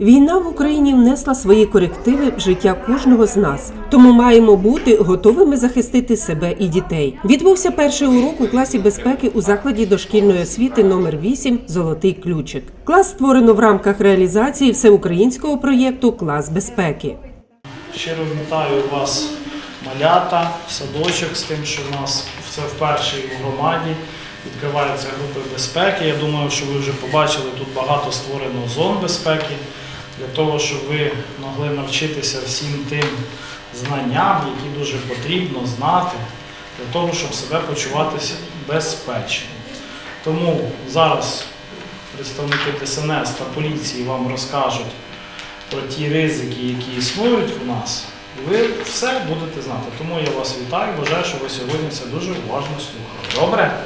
Війна в Україні внесла свої корективи в життя кожного з нас, тому маємо бути готовими захистити себе і дітей. Відбувся перший урок у класі безпеки у закладі дошкільної освіти номер 8 Золотий ключик. Клас створено в рамках реалізації всеукраїнського проєкту Клас безпеки. Щиро вітаю вас, малята, садочок з тим, що в нас це вперше в громаді відкриваються групи безпеки. Я думаю, що ви вже побачили тут багато створено зон безпеки для того, щоб ви могли навчитися всім тим знанням, які дуже потрібно знати для того, щоб себе почуватися безпечно. Тому зараз представники ДСНС та поліції вам розкажуть про ті ризики, які існують у нас, і ви все будете знати. Тому я вас вітаю, бажаю, щоб ви сьогодні це дуже уважно слухали. Добре?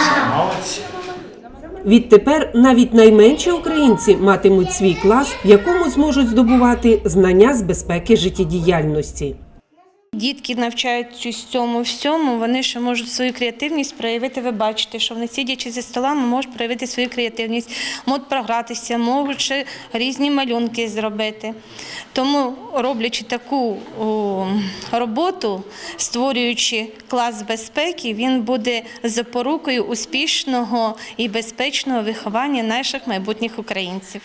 Все, молодці. Відтепер навіть найменші українці матимуть свій клас, якому зможуть здобувати знання з безпеки життєдіяльності. Дітки навчаючись цьому всьому, вони ще можуть свою креативність проявити. Ви бачите, що вони сидячи зі столами, можуть проявити свою креативність, можуть програтися, можуть ще різні малюнки зробити. Тому, роблячи таку о, роботу, створюючи клас безпеки, він буде запорукою успішного і безпечного виховання наших майбутніх українців.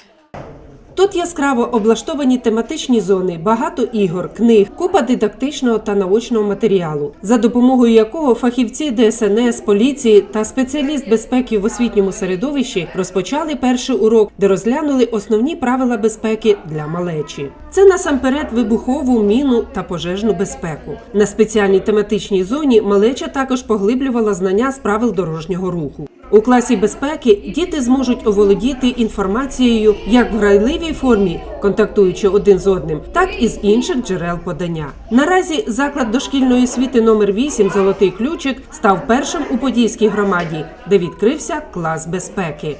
Тут яскраво облаштовані тематичні зони, багато ігор, книг, купа дидактичного та наочного матеріалу, за допомогою якого фахівці ДСНС, поліції та спеціаліст безпеки в освітньому середовищі розпочали перший урок, де розглянули основні правила безпеки для малечі. Це насамперед вибухову, міну та пожежну безпеку. На спеціальній тематичній зоні малеча також поглиблювала знання з правил дорожнього руху. У класі безпеки діти зможуть оволодіти інформацією як в грайливій формі, контактуючи один з одним, так і з інших джерел подання. Наразі заклад дошкільної освіти номер 8 Золотий ключик став першим у Подільській громаді, де відкрився клас безпеки.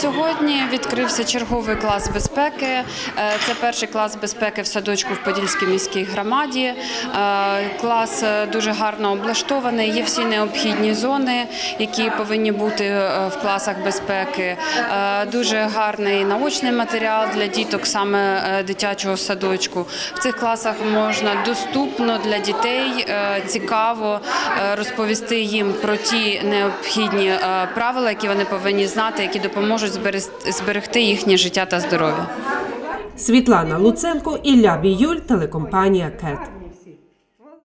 Сьогодні відкрився черговий клас безпеки. Е, Це перший клас безпеки в садочку в Подільській міській громаді. Е, Клас е, дуже гарно облаштований. Є всі необхідні зони, які повинні бути в класах безпеки. Дуже гарний наочний матеріал для діток, саме дитячого садочку. В цих класах можна доступно для дітей цікаво розповісти їм про ті необхідні правила, які вони повинні знати, які допоможуть зберес- зберегти їхнє життя та здоров'я. Світлана Луценко, Ілля Біюль, телекомпанія КЕТ.